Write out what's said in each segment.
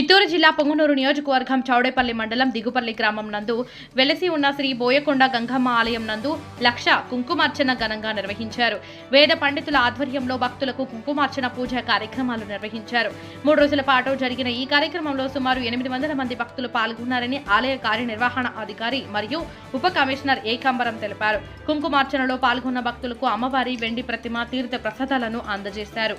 చిత్తూరు జిల్లా పొంగునూరు నియోజకవర్గం చౌడేపల్లి మండలం దిగుపల్లి గ్రామం నందు వెలసి ఉన్న శ్రీ బోయకొండ గంగమ్మ ఆలయం నందు లక్ష కుంకుమార్చన ఘనంగా నిర్వహించారు. వేద పండితుల ఆధ్వర్యంలో భక్తులకు కుంకుమార్చన పూజ కార్యక్రమాలు నిర్వహించారు. మూడు రోజుల పాటు జరిగిన ఈ కార్యక్రమంలో సుమారు ఎనిమిది వందల మంది భక్తులు పాల్గొన్నారని ఆలయ కార్యనిర్వహణ అధికారి మరియు ఉప కమిషనర్ ఏకాంబరం తెలిపారు. కుంకుమార్చనలో పాల్గొన్న భక్తులకు అమ్మవారి వెండి ప్రతిమ తీర్థ ప్రసాదాలను అందజేశారు.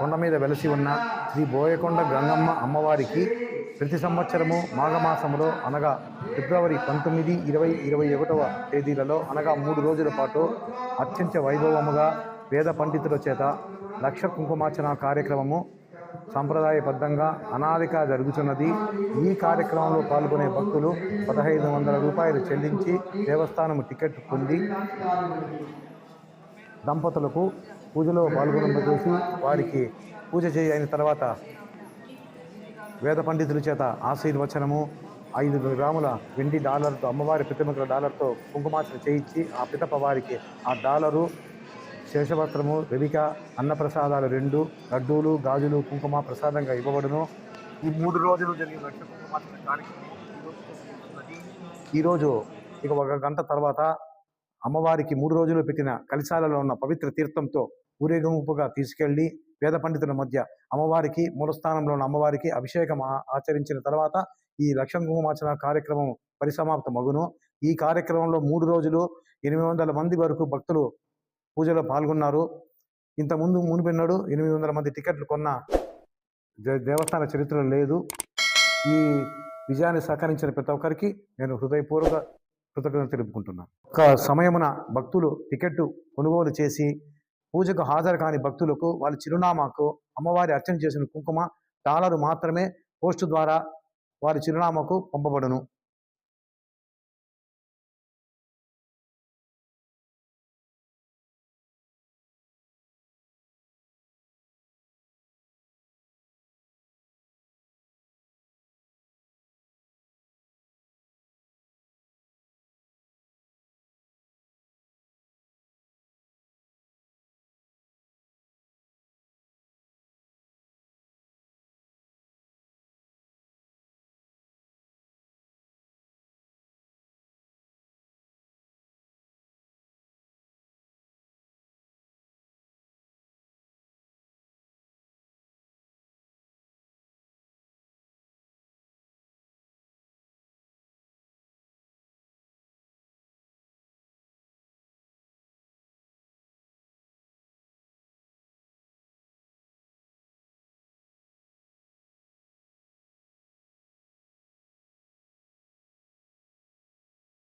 కొండ మీద వెలసి ఉన్న శ్రీ బోయకొండ గంగమ్మ అమ్మవారికి ప్రతి సంవత్సరము మాఘమాసములో అనగా ఫిబ్రవరి పంతొమ్మిది ఇరవై ఇరవై ఒకటవ తేదీలలో అనగా మూడు రోజుల పాటు అత్యంత వైభవముగా వేద పండితుల చేత లక్ష కుంకుమార్చన కార్యక్రమము సాంప్రదాయబద్ధంగా అనాదిగా జరుగుతున్నది. ఈ కార్యక్రమంలో పాల్గొనే భక్తులు పదహైదు వందల రూపాయలు చెల్లించి దేవస్థానము టికెట్ పొంది దంపతులకు పూజలో పాల్గొనందుకు వారికి పూజ చేయైన తర్వాత వేద పండితుల చేత ఆశీర్వచనము ఐదు గ్రాముల వెండి డాలర్తో అమ్మవారి ప్రతిమకుల డాలర్తో కుంకుమార్చన చేయించి ఆ పితప వారికి ఆ డాలరు శేషవస్త్రము వెలిక అన్నప్రసాదాలు రెండు లడ్డూలు గాజులు కుంకుమ ప్రసాదంగా ఇవ్వబడును. ఈ మూడు రోజులు జరిగిన లక్ష కుంకుమార్చన కార్యక్రమం ఈరోజు ఇక ఒక గంట తర్వాత అమ్మవారికి మూడు రోజులు పెట్టిన కలిశాలలో ఉన్న పవిత్ర తీర్థంతో ఊరేగింపుగా తీసుకెళ్ళి వేద పండితుల మధ్య అమ్మవారికి మూలస్థానంలో ఉన్న అమ్మవారికి అభిషేకం ఆచరించిన తర్వాత ఈ లక్షం కుంకుమార్చన కార్యక్రమం పరిసమాప్త మగును ఈ కార్యక్రమంలో మూడు రోజులు ఎనిమిది వందల మంది వరకు భక్తులు పూజలో పాల్గొన్నారు. ఇంతకుముందు మునిపెన్నాడు ఎనిమిది వందల మంది టికెట్లు కొన్న దే- దేవస్థాన చరిత్రలో లేదు. ఈ విజయాన్ని సహకరించిన ప్రతి ఒక్కరికి నేను హృదయపూర్వక కృతజ్ఞత తెలుపుకుంటున్నాను ఒక సమయమున భక్తులు టికెట్ కొనుగోలు చేసి పూజకు హాజరు కాని భక్తులకు వాళ్ళ చిరునామాకు అమ్మవారి అర్చన చేసిన కుంకుమ డాలరు మాత్రమే పోస్టు ద్వారా వారి చిరునామాకు పంపబడును.